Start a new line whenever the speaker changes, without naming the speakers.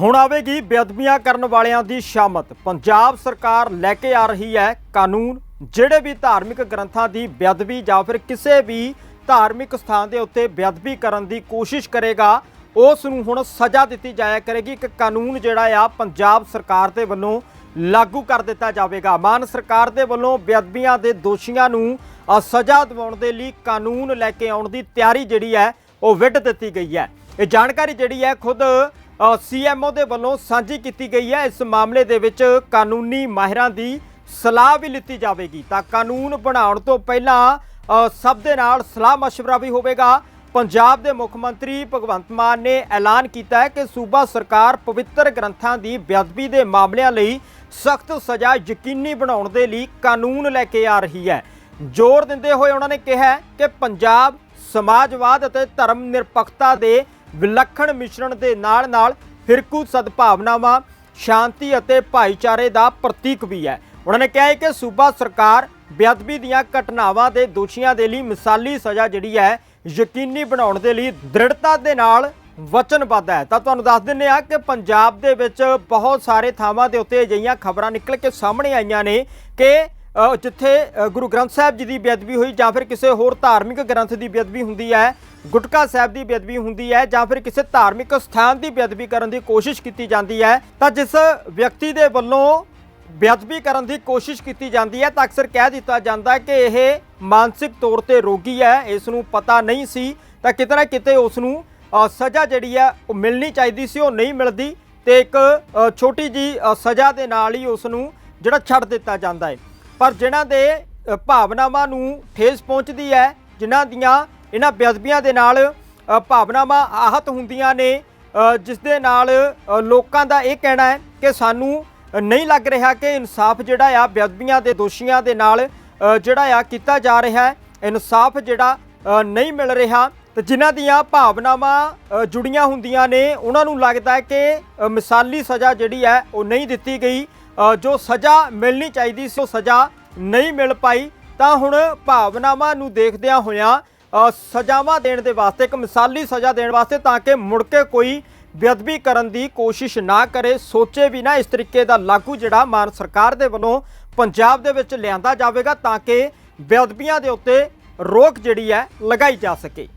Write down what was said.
ਹੁਣ ਆਵੇਗੀ ਬੇਅਦਬੀਆਂ ਕਰਨ ਵਾਲਿਆਂ ਦੀ ਸ਼ਾਮਤ। ਪੰਜਾਬ ਸਰਕਾਰ ਲੈ ਕੇ ਆ ਰਹੀ ਹੈ ਕਾਨੂੰਨ। ਜਿਹੜੇ ਵੀ ਧਾਰਮਿਕ ਗ੍ਰੰਥਾਂ ਦੀ ਬੇਅਦਬੀ ਜਾਂ ਫਿਰ ਕਿਸੇ ਵੀ ਧਾਰਮਿਕ ਸਥਾਨ ਦੇ ਉੱਤੇ ਬੇਅਦਬੀ ਕਰਨ ਦੀ ਕੋਸ਼ਿਸ਼ ਕਰੇਗਾ, ਉਸ ਨੂੰ ਹੁਣ ਸਜ਼ਾ ਦਿੱਤੀ ਜਾਇਆ ਕਰੇਗੀ। ਇੱਕ ਕਾਨੂੰਨ ਜਿਹੜਾ ਆ, ਪੰਜਾਬ ਸਰਕਾਰ ਦੇ ਵੱਲੋਂ ਲਾਗੂ ਕਰ ਦਿੱਤਾ ਜਾਵੇਗਾ। ਮਾਨ ਸਰਕਾਰ ਦੇ ਵੱਲੋਂ ਬੇਅਦਬੀਆਂ ਦੇ ਦੋਸ਼ੀਆਂ ਨੂੰ ਸਜ਼ਾ ਦਿਵਾਉਣ ਦੇ ਲਈ ਕਾਨੂੰਨ ਲੈ ਕੇ ਆਉਣ ਦੀ ਤਿਆਰੀ ਜਿਹੜੀ ਹੈ, ਉਹ ਵਿੱਢ ਦਿੱਤੀ ਗਈ ਹੈ। ਇਹ ਜਾਣਕਾਰੀ ਜਿਹੜੀ ਹੈ ਖੁਦ ਸੀਐਮਓ ਦੇ ਵੱਲੋਂ ਸਾਂਝੀ ਕੀਤੀ ਗਈ ਹੈ ਇਸ ਮਾਮਲੇ ਦੇ ਵਿੱਚ ਕਾਨੂੰਨੀ ਮਾਹਿਰਾਂ ਦੀ ਸਲਾਹ ਵੀ ਲਿੱਤੀ ਜਾਵੇਗੀ ਤਾਂ ਕਾਨੂੰਨ ਬਣਾਉਣ ਤੋਂ ਪਹਿਲਾਂ ਅ, ਸਭ ਦੇ ਨਾਲ ਸਲਾਹ مشورہ ਵੀ ਹੋਵੇਗਾ ਪੰਜਾਬ ਦੇ ਮੁੱਖ ਮੰਤਰੀ ਭਗਵੰਤ ਮਾਨ ਨੇ ਐਲਾਨ ਕੀਤਾ ਹੈ ਕਿ ਸੂਬਾ ਸਰਕਾਰ ਪਵਿੱਤਰ ਗ੍ਰੰਥਾਂ ਦੀ ਬੇਅਦਬੀ ਦੇ ਮਾਮਲਿਆਂ ਲਈ ਸਖਤ ਸਜ਼ਾ ਯਕੀਨੀ ਬਣਾਉਣ ਦੇ ਲਈ ਕਾਨੂੰਨ ਲੈ ਕੇ ਆ ਰਹੀ ਹੈ ਜ਼ੋਰ ਦਿੰਦੇ ਹੋਏ ਉਹਨਾਂ ਨੇ ਕਿਹਾ ਹੈ ਕਿ ਪੰਜਾਬ ਸਮਾਜਵਾਦ ਅਤੇ ਧਰਮ ਨਿਰਪੱਖਤਾ ਦੇ ਵਿਲੱਖਣ ਮਿਸ਼ਰਣ ਦੇ ਨਾਲ-ਨਾਲ ਫਿਰਕੂ ਸਦਭਾਵਨਾਵਾਂ, ਸ਼ਾਂਤੀ ਅਤੇ ਭਾਈਚਾਰੇ ਦਾ ਪ੍ਰਤੀਕ ਵੀ ਹੈ। ਉਹਨਾਂ ਨੇ ਕਿਹਾ ਹੈ ਕਿ ਸੂਬਾ ਸਰਕਾਰ ਬੇਅਦਬੀ ਦੀਆਂ ਘਟਨਾਵਾਂ ਦੇ ਦੋਸ਼ੀਆਂ ਦੇ ਲਈ ਮਿਸਾਲੀ ਸਜ਼ਾ ਜਿਹੜੀ ਹੈ, ਯਕੀਨੀ ਬਣਾਉਣ ਦੇ ਲਈ ਦ੍ਰਿੜਤਾ ਦੇ ਨਾਲ ਵਚਨਬੱਧ ਹੈ। ਤਾਂ ਤੁਹਾਨੂੰ ਦੱਸ ਦਿੰਨੇ ਆ ਕਿ ਪੰਜਾਬ ਦੇ ਵਿੱਚ ਬਹੁਤ ਸਾਰੇ ਥਾਵਾਂ ਦੇ ਉੱਤੇ ਅਜਿਹੀਆਂ ਖਬਰਾਂ ਨਿਕਲ ਕੇ ਸਾਹਮਣੇ ਆਈਆਂ ਨੇ ਕਿ ਜਿੱਥੇ ਗੁਰੂ ਗ੍ਰੰਥ ਸਾਹਿਬ ਜੀ ਦੀ ਬੇਅਦਬੀ ਹੋਈ ਜਾਂ ਫਿਰ ਕਿਸੇ ਹੋਰ ਧਾਰਮਿਕ ਗ੍ਰੰਥ ਦੀ ਬੇਅਦਬੀ ਹੁੰਦੀ ਹੈ, ਗੁਟਕਾ ਸਾਹਿਬ ਦੀ ਬੇਅਦਬੀ ਹੁੰਦੀ ਹੈ ਜਾਂ ਫਿਰ ਕਿਸੇ ਧਾਰਮਿਕ ਸਥਾਨ ਦੀ ਬੇਅਦਬੀ ਕਰਨ ਦੀ ਕੋਸ਼ਿਸ਼ ਕੀਤੀ ਜਾਂਦੀ ਹੈ, ਤਾਂ ਜਿਸ ਵਿਅਕਤੀ ਦੇ ਵੱਲੋਂ ਬੇਅਦਬੀ ਕਰਨ ਦੀ ਕੋਸ਼ਿਸ਼ ਕੀਤੀ ਜਾਂਦੀ ਹੈ, ਤਾਂ ਅਕਸਰ ਕਹਿ ਦਿੱਤਾ ਜਾਂਦਾ ਕਿ ਇਹ ਮਾਨਸਿਕ ਤੌਰ ਤੇ ਰੋਗੀ ਹੈ, ਇਸ ਨੂੰ ਪਤਾ ਨਹੀਂ ਸੀ, ਤਾਂ ਕਿਤੇ ਨਾ ਕਿਤੇ ਉਸ ਨੂੰ ਸਜ਼ਾ ਜਿਹੜੀ ਹੈ ਉਹ ਮਿਲਣੀ ਚਾਹੀਦੀ ਸੀ, ਉਹ ਨਹੀਂ ਮਿਲਦੀ, ਤੇ ਇੱਕ ਛੋਟੀ ਜੀ ਸਜ਼ਾ ਦੇ ਨਾਲ ਹੀ ਉਸ ਨੂੰ ਜਿਹੜਾ ਛੱਡ ਦਿੱਤਾ ਜਾਂਦਾ ਹੈ। ਪਰ ਜਿਨ੍ਹਾਂ ਦੇ ਭਾਵਨਾਵਾਂ ਨੂੰ ਠੇਸ ਪਹੁੰਚਦੀ ਹੈ, ਜਿਨ੍ਹਾਂ ਦੀਆਂ ਇਹਨਾਂ ਬੇਅਦਬੀਆਂ ਦੇ ਨਾਲ ਭਾਵਨਾਵਾਂ ਆਹਤ ਹੁੰਦੀਆਂ ਨੇ ਜਿਸ ਦੇ ਨਾਲ ਲੋਕਾਂ ਦਾ ਇਹ ਕਹਿਣਾ ਹੈ ਕਿ ਸਾਨੂੰ ਨਹੀਂ ਲੱਗ ਰਿਹਾ ਕਿ ਇਨਸਾਫ ਜਿਹੜਾ ਆ ਬੇਅਦਬੀਆਂ ਦੇ ਦੋਸ਼ੀਆਂ ਦੇ ਨਾਲ ਜਿਹੜਾ ਆ ਕੀਤਾ ਜਾ ਰਿਹਾ ਹੈ, ਇਨਸਾਫ ਜਿਹੜਾ ਨਹੀਂ ਮਿਲ ਰਿਹਾ। ਤੇ ਜਿਨ੍ਹਾਂ ਦੀਆਂ ਭਾਵਨਾਵਾਂ ਜੁੜੀਆਂ ਹੁੰਦੀਆਂ ਨੇ, ਉਹਨਾਂ ਨੂੰ ਲੱਗਦਾ ਹੈ ਕਿ ਮਿਸਾਲੀ ਸਜ਼ਾ ਜਿਹੜੀ ਹੈ, ਉਹ ਨਹੀਂ ਦਿੱਤੀ ਗਈ। ਜੋ ਸਜ਼ਾ ਮਿਲਣੀ ਚਾਹੀਦੀ ਸੀ, ਉਹ ਸਜ਼ਾ ਨਹੀਂ ਮਿਲ ਪਾਈ, ਤਾਂ ਹੁਣ ਭਾਵਨਾਵਾਂ ਨੂੰ ਦੇਖਦਿਆਂ ਹੋਇਆਂ ਸਜ਼ਾਵਾਂ ਦੇਣ ਦੇ ਵਾਸਤੇ, ਇੱਕ ਮਿਸਾਲੀ ਸਜ਼ਾ ਦੇਣ ਵਾਸਤੇ, ਤਾਂ ਕਿ ਮੁੜ ਕੇ ਕੋਈ ਬੇਅਦਬੀ ਕਰਨ ਦੀ ਕੋਸ਼ਿਸ਼ ਨਾ ਕਰੇ, ਸੋਚੇ ਵੀ ਨਾ ਇਸ ਤਰੀਕੇ ਦਾ ਲਾਗੂ ਜਿਹੜਾ ਮਾਨ ਸਰਕਾਰ ਦੇ ਵੱਲੋਂ ਪੰਜਾਬ ਦੇ ਵਿੱਚ ਲਿਆਂਦਾ ਜਾਵੇਗਾ, ਤਾਂ ਕਿ ਬੇਅਦਬੀਆਂ ਦੇ ਉੱਤੇ ਰੋਕ ਜਿਹੜੀ ਹੈ ਲਗਾਈ ਜਾ ਸਕੇ।